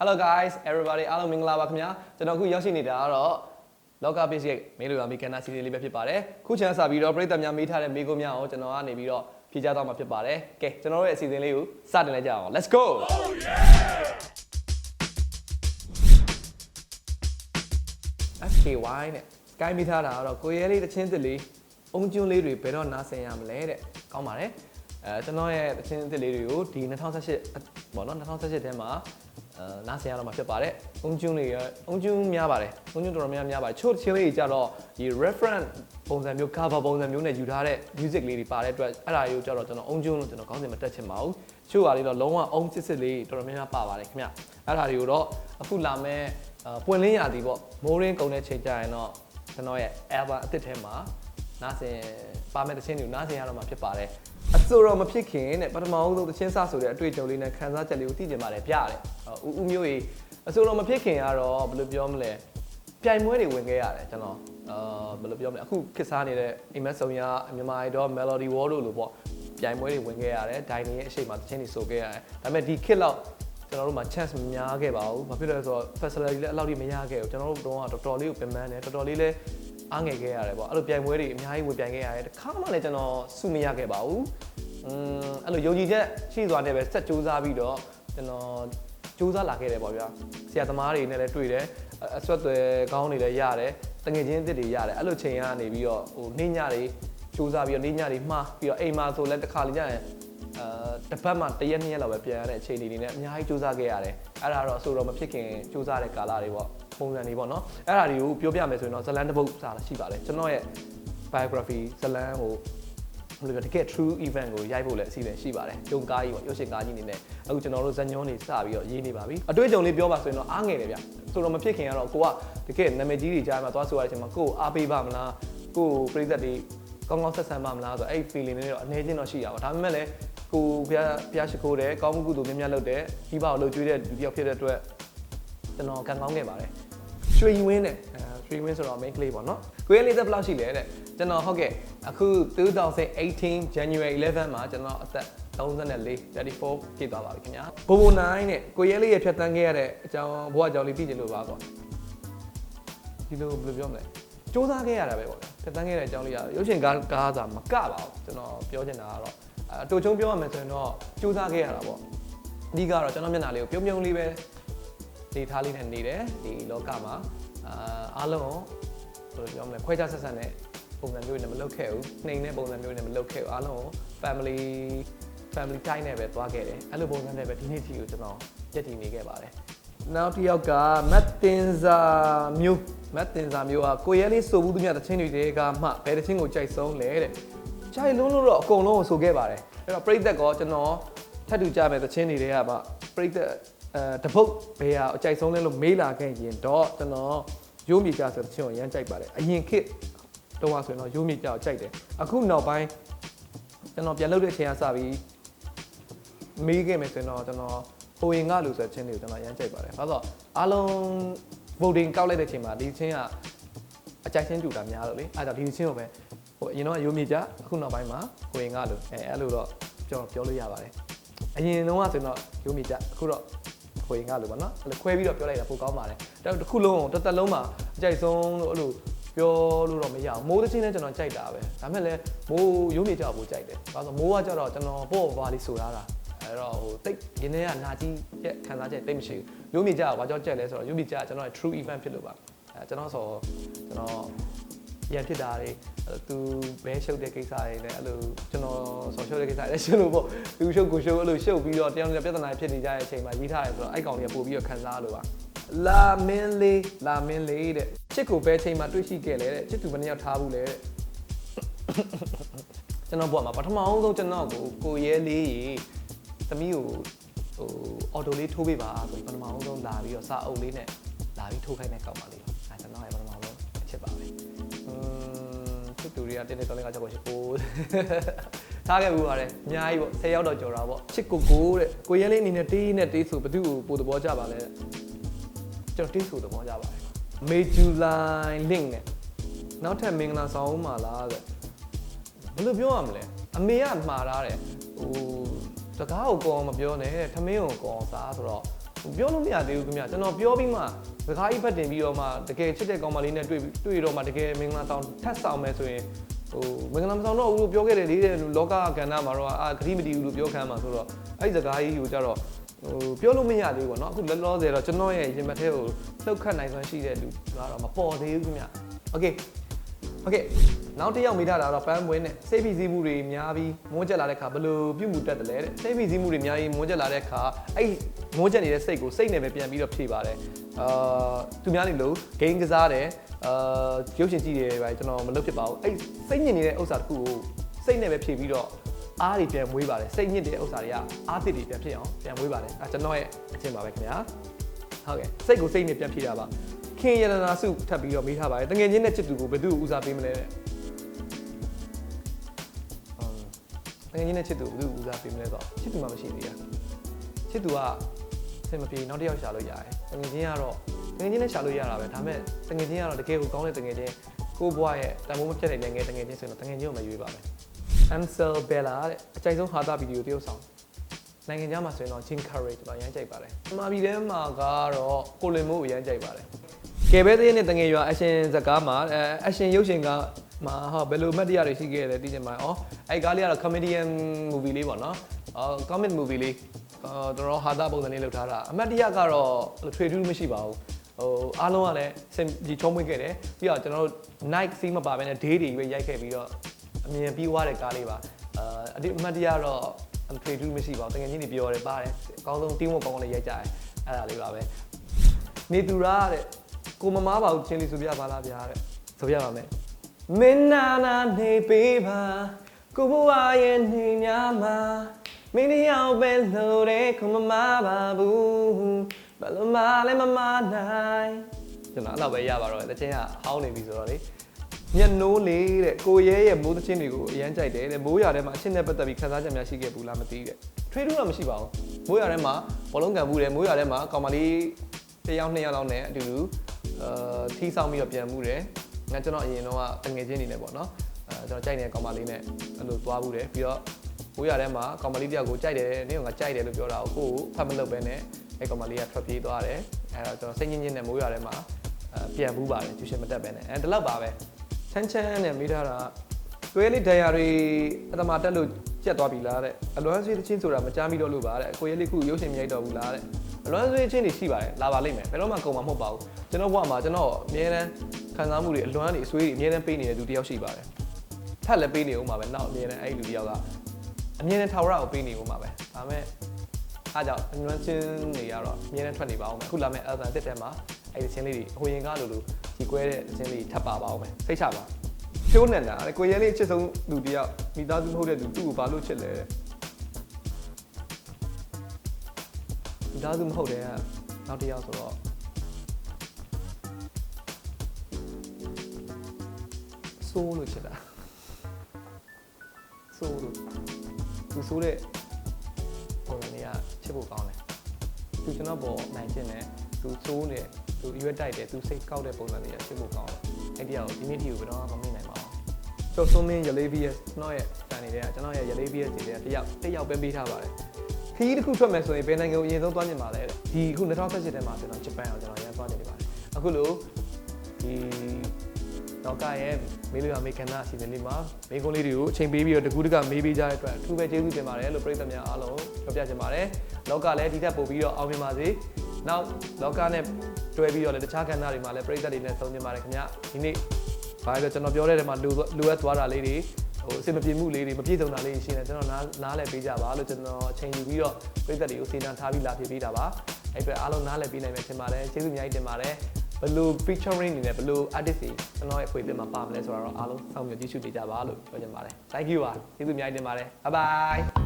Hello guys everybody အားလုံးမင်္ဂလာပါခင်ဗျာကျွန်တော်အခုရောက်ရှိနေတာကတော့လောက basic မေးလို့ရမိကနာစီစဉ်လေးပဲဖြစ်ပါတယ်ခုချမ်းစာပြီးတော့ပြည်သက်များမေးထားတဲ့မေးခွန်းများကိုကျွန်တော်ကနေပြီးတော့ဖြေကြားသွားမှာဖြစ်ပါတယ်ကဲကျွန်တော်တို့ရဲ့အစီအစဉ်လေးကိုစတင်လိုက်ကြအောင် let's go FKY နဲ့ sky မိထားတာကတော့ကိုရဲလေးတစ်ချင်းတစ်လေးအုံကျွန်းလေးတွေဘယ်တော့နားဆင်ရမလဲတဲ့ကောင်းပါတယ်အဲကျွန်တော်ရဲ့တစ်ချင်းတစ်လေးတွေကိုဒီ2018ပေါ့နော်2018ထဲမှာ အဲနားဆင်ရတော့မှာဖြစ်ပါတယ်အုံကျွန်းလေးရအုံကျွန်းများပါတယ်အုံကျွန်းတော်တော်များများပါတယ်ချို့တစ်ချင်းလေးတွေကြတော့ဒီ reference ပုံစံမျိုး cover ပုံစံမျိုးနဲ့ယူထားတဲ့ music လေးတွေပါတဲ့အတွက်အဲ့ဒါတွေကိုကြတော့ကျွန်တော်အုံကျွန်းလို့ကျွန်တော်ကောင်းစင်မတက်ချင်ပါဘူးချို့ဟာလေးတော့လုံးဝအုံစစ်စစ်လေးတော်တော်များများပါပါတယ်ခင်ဗျအဲ့ဒါတွေကိုတော့အခုလာမဲ့အာပွင့်လင်းရာသီပေါ့မိုးရင်းကုန်တဲ့ချိန်ကြရင်တော့ကျွန်တော်ရဲ့ album အသစ်ထဲမှာ နားဆင်ပါမဲ့တခြင်းတွေကိုနားဆင်ရတော့မှာဖြစ်ပါတယ်အစိုးရမဖြစ်ခင်တဲ့ပထမဆုံးသချင်းစဆိုတဲ့အတွေ့အကြုံလေးနဲ့ခန်းစားချက်လေးကိုသိကြပါတယ်ပြရတယ်။ဦးဦးမျိုးကြီးအစိုးရမဖြစ်ခင်ကတော့ဘယ်လိုပြောမလဲပြိုင်ပွဲတွေဝင်ခဲ့ရတယ်ကျွန်တော်အာဘယ်လိုပြောမလဲအခုခေတ်စားနေတဲ့အိမ်မက်ဆုံရမြန်မာ idol melody wall တို့လိုပေါ့ပြိုင်ပွဲတွေဝင်ခဲ့ရတယ်ဒိုင်နေရဲ့အရှိန်မှာသချင်းတွေဆိုခဲ့ရတယ်ဒါပေမဲ့ဒီခေတ်လောက်ကျွန်တော်တို့မှာ chance မများခဲ့ပါဘူး။ဘာဖြစ်လဲဆိုတော့ facility လည်းအဲ့လောက်ကြီးမရခဲ့ဘူး။ကျွန်တော်တို့တော့တော်တော်လေးကိုပြင်ပန်းတယ်တော်တော်လေးလည်း အားငယ်ခဲ့ရတယ်ပေါ့။အဲ့လိုပြိုင်ပွဲတွေအများကြီးဝင်ပြိုင်ခဲ့ရတယ်။တစ်ခါမှလည်းကျွန်တော်စုမရခဲ့ပါဘူး။อืมအဲ့လိုယုံကြည်ချက်ရှိသွားတယ်ပဲဆက်ကြိုးစားပြီးတော့ကျွန်တော်ကြိုးစားလာခဲ့တယ်ပေါ့ဗျာ။ဆရာသမားတွေနဲ့လည်းတွေ့တယ်။အဆွတ်တွေကောင်းတွေလည်းရတယ်။တငယ်ချင်းအစ်စ်တွေရတယ်။အဲ့လိုချိန်ကနေပြီးတော့ဟိုနှင်းညတွေကြိုးစားပြီးတော့နှင်းညတွေမှားပြီးတော့အိမ်မှာဆိုလည်းတစ်ခါလေကြာရင်အာတစ်ပတ်မှတစ်ရက်နှစ်ရက်လောက်ပဲပြန်ရတဲ့အခြေအနေတွေနဲ့အများကြီးစူးစမ်းခဲ့ရတယ်အဲ့ဒါတော့အဆိုတော့မဖြစ်ခင်စူးစမ်းတဲ့ကာလတွေပေါ့ ပုံစံတွေပေါ့နော်အဲ့ဒါတွေကိုပြောပြမယ်ဆိုရင်တော့ဇလန်တစ်ပုတ်စာရှိပါတယ်ကျွန်တော်ရဲ့ biography ဇလန်ကိုဘယ်လိုပြောတကယ် true event ကိုရိုက်ဖို့လည်းအစီအစဉ်ရှိပါတယ်။ဂျုံကားကြီးပေါ့ရုပ်ရှင်ကားကြီးနေနဲ့အခုကျွန်တော်တို့ဇညွန်းတွေစပြီးတော့ရေးနေပါပြီ။အတွေ့အကြုံလေးပြောပါဆိုရင်တော့အားငယ်တယ်ဗျ။ဆိုတော့မဖြစ်ခင်ကတော့ကိုကတကယ်နာမည်ကြီးတွေကြားမှာသွားဆိုရတဲ့အချိန်မှာကိုကိုအားပေးပါမလား။ကိုကိုပြည်သက်တွေကောင်းကောင်းဆက်ဆံပါမလားဆိုတော့အဲ့ feeling လေးတော့အနေချင်းတော့ရှိရပါဒါပေမဲ့လည်းကိုဘုရားဘုရားရှိခိုးတယ်ကောင်းမှုကုသိုလ်များများလုပ်တယ်ဒီပါကိုလှုပ်ကြွေးတဲ့လူတစ်ယောက်ဖြစ်တဲ့အတွက် ကျွန်တော်ကံကောင်းခဲ့ပါတယ်ရွှေဝင်းနဲ့အဲရွှေဝင်းဆိုတော့ main ကလေးပေါ့နော်ကိုရဲ့လေးသက်ဘယ်လောက်ရှိလဲတဲ့ကျွန်တော်ဟုတ်ကဲ့အခု2018 January 11မှာကျွန်တော်အသက်34 34ပြည့်သွားပါပြီခင်ဗျာဘိုဘို9နဲ့ကိုရဲလေးရဖြတ်တန်းခဲ့ရတဲ့အကြောင်းဘဝအကြောင်းလေးသိချင်လို့ပါပေါ့ဒီလိုဘယ်လိုပြောမလဲစူးစမ်းခဲ့ရတာပဲပေါ့ဗျာဖြတ်တန်းခဲ့တဲ့အကြောင်းလေးကရုပ်ရှင်ကားကားစာမကပါဘူးကျွန်တော်ပြောချင်တာကတော့အတူချုံပြောရမယ်ဆိုရင်တော့စူးစမ်းခဲ့ရတာပေါ့အဓိကတော့ကျွန်တော်မျက်နှာလေးကိုပြုံးပြုံးလေးပဲ နေထားလေးနဲ့နေတယ်ဒီလောကမှာအာအားလုံးဘယ်လိုပြောမလဲခွဲခြားဆက်ဆံတဲ့ပုံစံမျိုးတွေနဲ့မလုပ်ခဲ့ဘူးနှိမ်တဲ့ပုံစံမျိုးတွေနဲ့မလုပ်ခဲ့ဘူးအားလုံး family family time နဲ့ပဲသွားခဲ့တယ်အဲ့လိုပုံစံနဲ့ပဲဒီနေ့ထိကိုကျွန်တော်ရည်တည်နေခဲ့ပါတယ်နောက်တစ်ယောက်ကမတ်တင်စာမျိုးမတ်တင်စာမျိုးကကိုရဲလေးဆိုဘူးသူများတချင်းတွေတဲကမှဘယ်တချင်းကိုကြိုက်ဆုံးလဲတဲ့ကြိုက်လုံးလို့တော့အကုန်လုံးကိုဆိုခဲ့ပါတယ်အဲ့တော့ပြိသက်ကောကျွန်တော်ထပ်တူကြမယ်တချင်းတွေတဲကမှပြိသက် အဲတပုတ်ဘယ်ဟာအကြိုက်ဆုံးလဲလို့မေးလာခဲ့ရင်တော့ကျွန်တော်ရိုးမြေကြဆိုတဲ့ချင်းကိုရမ်းကြိုက်ပါတယ်အရင်ခေတ်တုန်းကဆိုရင်တော့ရိုးမြေကြကိုကြိုက်တယ်အခုနောက်ပိုင်းကျွန်တော်ပြန်လုပ်တဲ့အချိန်ကစပြီးမေးခဲ့မယ်ဆိုရင်တော့ကျွန်တော်ဟိုရင်ကလို့ဆိုတဲ့ချင်းတွေကိုကျွန်တော်ရမ်းကြိုက်ပါတယ်။ဘာလို့လဲဆိုတော့အားလုံး voting ကောက်လိုက်တဲ့အချိန်မှာဒီချင်းကအကြိုက်ချင်းတူတာများလို့လေ။အဲဒါဒီချင်းကိုပဲဟိုအရင်တော့ရိုးမြေကြအခုနောက်ပိုင်းမှာဟိုရင်ကလို့အဲအဲ့လိုတော့ကျွန်တော်ပြောလို့ရပါတယ်။အရင်တော့ကဆိုရင်တော့ရိုးမြေကြအခုတော့ ဟိုရင်ကလို့ပေါ့နော်။အဲ့လိုခွဲပြီးတော့ပြောလိုက်တာပိုကောင်းပါတယ်။ဒါတစ်ခုလုံးတစ်သက်လုံးမှာအကြိုက်ဆုံးလို့အဲ့လိုပြောလို့တော့မရဘူးမိုးသချင်းလည်းကျွန်တော်ကြိုက်တာပဲဒါပေမဲ့လည်းမိုးရိုးမြေကြကိုကြိုက်တယ်ဘာလို့မိုးကကြတော့ကျွန်တော်ပေါ့ဘာလေးဆိုထားတာအဲ့တော့ဟိုတိတ်ရင်းနေကနာကြီးရဲ့ခံစားချက်တိတ်မရှိဘူးရိုးမြေကြကဘာကြောင့်ကြက်လဲဆိုတော့ရိုးမြေကြကကျွန်တော် true event ဖြစ်လို့ပါအဲကျွန်တော်ဆိုကျွန်တော် ရန်ဖြစ်တာတွေသူဘဲရှုပ်တဲ့ကိစ္စတွေလည်းအဲ့လိုကျွန်တော်ဆော်ရှုပ်တဲ့ကိစ္စတွေရှုပ်လို့ပေါ့သူရှုပ်ကိုရှုပ်အဲ့လိုရှုပ်ပြီးတော့တရားနဲ့ပြဿနာဖြစ်နေကြတဲ့အချိန်မှာရေးထားတယ်ဆိုတော့အဲ့ကောင်တွေကပို့ပြီးတော့ခံစားလို့ပါလာမင်းလေးလာမင်းလေးတဲ့ချစ်ကိုဘဲချိန်မှာတွေ့ရှိခဲ့လေတဲ့ချစ်သူဘယ်နှစ်ယောက်ထားဘူးလဲတဲ့ကျွန်တော်ဘွားမှာပထမအောင်ဆုံးကျွန်တော်ကိုကိုရဲလေးရေသမီးကိုဟိုအော်တိုလေးထိုးပေးပါဆိုပထမအောင်ဆုံးလာပြီးတော့စာအုပ်လေးနဲ့လာပြီးထိုးခိုင်းတဲ့ကောက်ပါလေးအဲကျွန်တော်ရဲ့ပထမဆုံးအချက်ပါပဲอืมသူ တူတွေကတင်းနေတော်လေးကချက်ပေါ်ရှိကိုထားခဲ့ဘူးပါတယ်အများကြီးပေါ့10ရောက်တော့ကြော်တာပေါ့ချစ်ကိုကိုတဲ့ကိုရဲလေးအနေနဲ့တေးနဲ့တေးဆိုဘသူ့ကိုပို့သဘောကျပါလဲကျွန်တော်တေးဆိုသဘောကျပါတယ်မေဂျူလိုင်း link နဲ့နောက်ထပ်မင်္ဂလာဆောင်ဦးမှာလားတဲ့ဘယ်လိုပြောရမလဲအမေကမှားထားတယ်ဟိုတကားကိုကောင်းမပြောနဲ့တဲ့ထမင်းကိုကောင်းစားဆိုတော့ပြောလို့မရသေးဘူးခင်ဗျကျွန်တော်ပြောပြီးမှ စကားကြီးဖတ်တင်ပြီးတော့မှတကယ်ချစ်တဲ့ကောင်မလေးနဲ့တွေ့တွေ့တော့မှတကယ်မင်္ဂလာတောင်ထပ်ဆောင်မယ်ဆိုရင်ဟိုမင်္ဂလာမဆောင်တော့ဘူးလို့ပြောခဲ့တယ်လေတဲ့လောကကဏ္ဍမှာတော့အာဂတိမတီဘူးလို့ပြောခံမှာဆိုတော့အဲ့ဒီစကားကြီးကိုကြတော့ဟိုပြောလို့မရသေးဘူးပေါ့နော်အခုလောလောဆယ်တော့ကျွန်တော်ရဲ့ရင်မထဲကိုလှုပ်ခတ်နိုင်စွမ်းရှိတဲ့လူကတော့မပေါ်သေးဘူးခင်ဗျโอเค โอเคနောက်တစ်ယောက်မိထားတာတော့ပန်းပွင့်နဲ့စိတ်ဖိစီးမှုတွေများပြီးမွန်းကျက်လာတဲ့ခါဘယ်လိုပြုမှုတက်တယ်လဲတဲ့စိတ်ဖိစီးမှုတွေများပြီးမွန်းကျက်လာတဲ့ခါအဲ့မွန်းကျက်နေတဲ့စိတ်ကိုစိတ်နဲ့ပဲပြန်ပြီးတော့ဖြည့်ပါတယ်အာသူများနေလို့ဂိမ်းကစားတယ်အာရုပ်ရှင်ကြည့်တယ်ပဲကျွန်တော်မလုပ်ဖြစ်ပါဘူးအဲ့စိတ်ညစ်နေတဲ့ဥစ္စာတစ်ခုကိုစိတ်နဲ့ပဲဖြည့်ပြီးတော့အားတွေပြန်မွေးပါတယ်စိတ်ညစ်တဲ့ဥစ္စာတွေကအားသစ်တွေပြန်ဖြစ်အောင်ပြန်မွေးပါတယ်အဲကျွန်တော်ရဲ့အချင်းပါပဲခင်ဗျာဟုတ်ကဲ့စိတ်ကိုစိတ်နဲ့ပြန်ဖြည့်တာပါ ခင်ရတနာစုထပ်ပြီးတော့မေးထားပါတယ်တငယ်ချင်းနဲ့ချစ်သူကိုဘယ်သူ့ကိုဦးစားပေးမလဲတဲ့တကယ်ကြီးနဲ့ချစ်သူဘူးဦးစားပေးမလဲဆိုတော့ချစ်သူမှမရှိသေးရချစ်သူကစင်မပြေနောက်တစ်ယောက်ရှာလို့ရတယ်တကယ်ချင်းကတော့တကယ်ချင်းနဲ့ရှာလို့ရတာပဲဒါပေမဲ့တကယ်ချင်းကတော့တကယ်ကိုကောင်းတဲ့တကယ်ချင်းကိုဘွားရဲ့တန်ဖိုးမပြတ်တဲ့ငယ်တကယ်ချင်းဆိုတော့တကယ်ချင်းကိုမရွေးပါမယ် Ansel Bella တဲ့အကြိုက်ဆုံးဟာတာဗီဒီယိုတရုပ်ဆောင်နိုင်ငံခြားမှာဆိုရင်တော့ Jim Carrey ကျွန်တော်ရမ်းကြိုက်ပါတယ်။မာဘီထဲမှာကတော့ကိုလင်မိုးကိုရမ်းကြိုက်ပါတယ်။ ကယ်ဘဲသေးနဲ့တငယ်ရွာအရှင်ဇကားမှာအဲအရှင်ရုပ်ရှင်ကမှာဟာဘယ်လိုမှတ်တရတွေရှိခဲ့လဲသိချင်ပါဩအဲ့ကားလေးကတော့ comedian movie လေးပေါ့နော်။အော် comic movie လေးအော်တော်တော်ဟာတာပုံစံလေးလုပ်ထားတာအမှတ်တရကတော့ထွေထူးမရှိပါဘူး။ဟိုအားလုံးကလည်းစင်ဒီချုံးမွေးခဲ့တယ်ပြီးတော့ကျွန်တော်တို့ night scene မပါဘဲနဲ့ day တွေပဲရိုက်ခဲ့ပြီးတော့အမြင်ပြီးွားတဲ့ကားလေးပါအာအဒီအမှတ်တရတော့ထွေထူးမရှိပါဘူးတကယ်ချင်းတွေပြောတယ်ပါတယ်အကောင်းဆုံး team work ကောင်းကောင်းလေးရိုက်ကြတယ်အဲ့ဒါလေးပါပဲနေသူရာတဲ့ ကိုမမားပါဘူးချင်းလေးဆိုပြပါလားဗျာတဲ့ဆိုပြပါမယ်မင်းနာနာနေပေးပါကိုဘဝရဲ့နေများမှာမင်းတယောက်ပဲလို့တဲ့ကိုမမားပါဘူးဘယ်လိုမှလည်းမမနိုင်ကျွန်တော်အဲ့တော့ပဲရပါတော့တယ်တချင်းကဟောင်းနေပြီဆိုတော့လေညနိုးလေးတဲ့ကိုရဲရဲ့မိုးသချင်းတွေကိုအရန်ကြိုက်တယ်တဲ့မိုးရထဲမှာအချင်းနဲ့ပတ်သက်ပြီးခန်းစားချက်များရှိခဲ့ဘူးလားမသိတဲ့ထွေးထူးတော့မရှိပါဘူးမိုးရထဲမှာဘောလုံးကန်မှုတယ်မိုးရထဲမှာကောင်မလေးတစ်ယောက်နှစ်ယောက်လောက်နဲ့အတူတူ အာထီးဆောင်ပြီးတော့ပြန်မှုတယ်ငါကျွန်တော်အရင်တော့တငယ်ချင်းနေနဲ့ပေါ့နော်အဲကျွန်တော်ကြိုက်နေတဲ့ကောင်မလေးနဲ့အဲ့လိုသွားမှုတယ်ပြီးတော့မိုးရထဲမှာကောင်မလေးတယောက်ကိုကြိုက်တယ်နင်းကငါကြိုက်တယ်လို့ပြောတာကိုကိုကိုဖတ်မလုပ်ပဲနဲ့အဲ့ကောင်မလေးကထွက်ပြေးသွားတယ်အဲ့တော့ကျွန်တော်စိတ်ညစ်ညစ်နဲ့မိုးရထဲမှာအဲပြန်ဘူးပါတယ်ကျူရှင်မတက်ပဲနဲ့အဲဒီလောက်ပါပဲချမ်းချမ်းနဲ့မိထားတာတွဲလေးဒဏ်ရာတွေအတမတက်လို့ကျက်သွားပြီလားတဲ့အလွမ်းဆွေးချင်းဆိုတာမကြားမိတော့လို့ပါတဲ့ကိုရဲလေးခုရုပ်ရှင်မြိုက်တော့ဘူးလားတဲ့ အလွမ်းဆွေးချင်းတွေရှိပါတယ်လာပါလိမ့်မယ်ဘယ်တော့မှကုန်မှာမဟုတ်ပါဘူးကျွန်တော်ဘဝမှာကျွန်တော်အမြဲတမ်းခံစားမှုတွေအလွမ်းတွေအဆွေးတွေအမြဲတမ်းပေးနေတဲ့သူတယောက်ရှိပါတယ်ထပ်လည်းပေးနေဦးမှာပဲနောက်အမြဲတမ်းအဲ့ဒီလူတယောက်ကအမြဲတမ်းထာဝရကိုပေးနေဦးမှာပဲဒါပေမဲ့အားကြောင့်အလွမ်းချင်းတွေကတော့အမြဲတမ်းထွက်နေပါအောင်မယ်အခုလာမယ့် album တစ်ထဲမှာအဲ့ဒီချင်းလေးတွေအဟိုရင်ကားလိုလိုဒီကွဲတဲ့ချင်းလေးထပ်ပါပါအောင်မယ်စိတ်ချပါဖြိုးနေတာလေကိုရဲလေးအချစ်ဆုံးလူတယောက်မိသားစုမဟုတ်တဲ့သူသူ့ကိုဘာလို့ချစ်လဲတဲ့ မိသားစုမဟုတ်တဲ့ကနောက်တစ်ယောက်ဆိုတော့ဆိုးလို့ချစ်တာဆိုးလို့သူဆိုးတဲ့ပုံစံတွေကချစ်ဖို့ကောင်းတယ်သူကျွန်တော်ပေါ်နိုင်ချင်တယ်သူဆိုးနေသူရွက်တိုက်တယ်သူစိတ်ကောက်တဲ့ပုံစံတွေကချစ်ဖို့ကောင်းတယ်အဲ့ဒီအောင်ဒီနေ့ဒီကိုဘယ်တော့မှမမြင်နိုင်ပါဘူးကျော်စုံမင်းရလေး VS ကျွန်တော်ရဲ့ဖန်တွေကကျွန်တော်ရဲ့ရလေး VS တွေတယောက်တယောက်ပဲပေးထားပါတယ် ခရီးတစ်ခုထွက်မယ်ဆိုရင်ဘယ်နိုင်ငံကိုအရင်ဆုံးသွားမြင်ပါလဲတဲ့ဒီအခု2018ထဲမှာကျွန်တော်ဂျပန်ကိုကျွန်တော်ရန်သွားနေပါတယ်အခုလို့ဒီတော့ကရဲ့မေးလို့ရမေးကန်တာအစီအစဉ်လေးမှာမေးခွန်းလေးတွေကိုအချိန်ပေးပြီးတော့တကူးတကမေးပေးကြတဲ့အတွက်အထူးပဲကျေးဇူးတင်ပါတယ်လို့ပရိသတ်များအားလုံးပြောပြချင်ပါတယ်လောကလည်းဒီထက်ပိုပြီးတော့အောင်မြင်ပါစေနောက်လောကနဲ့တွဲပြီးတော့လည်းတခြားကဏ္ဍတွေမှာလည်းပရိသတ်တွေနဲ့ဆုံမြင်ပါတယ်ခင်ဗျဒီနေ့ဘာလဲကျွန်တော်ပြောတဲ့နေရာမှာလိုလိုအပ်သွားတာလေးတွေ ဟိုအစင်မပြေမှုလေးတွေမပြည့်စုံတာလေးတွေရှိနေကျွန်တော်နားနားလည်ပေးကြပါလို့ကျွန်တော်အချိန်ယူပြီးတော့ပရိသတ်တွေကိုစေတနာထားပြီးလာပြပေးတာပါအဲ့အတွက်အားလုံးနားလည်ပေးနိုင်မယ်ထင်ပါတယ်ကျေးဇူးအများကြီးတင်ပါတယ်ဘယ်လို featuring နေနဲ့ဘယ်လို artist တွေကျွန်တော်ရဲ့ဖွေပြမှာပါမလဲဆိုတော့အားလုံးစောင့်မျှော်ကြည့်ရှုနေကြပါလို့ပြောချင်ပါတယ် thank you ပါကျေးဇူးအများကြီးတင်ပါတယ် bye bye